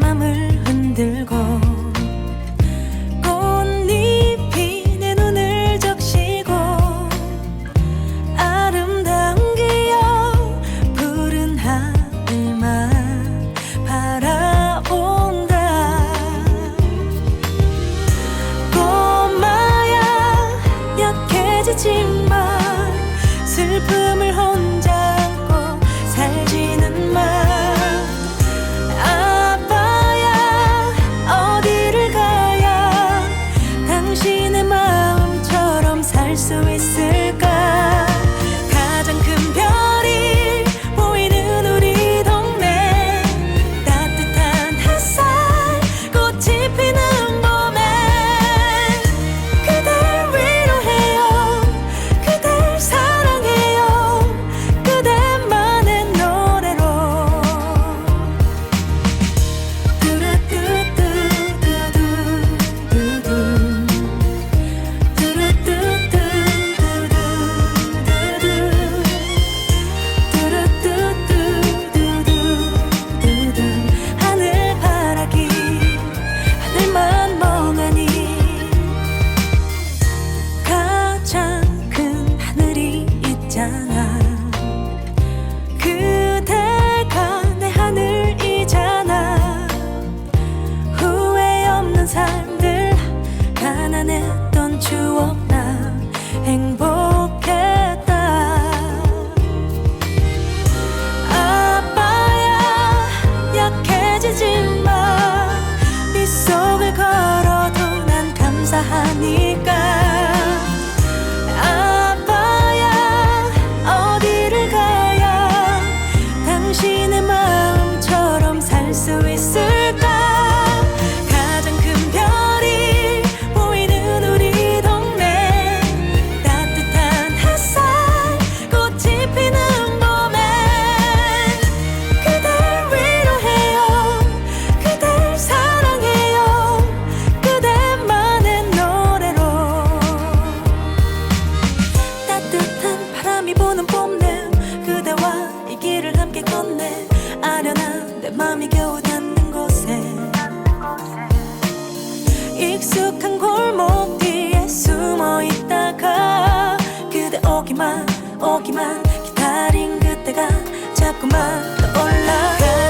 맘을 당신의 마음처럼 살 수 있을 익숙한 골목 뒤에 숨어 있다가 그대 오기만 오기만 기다린 그때가 자꾸만 떠올라.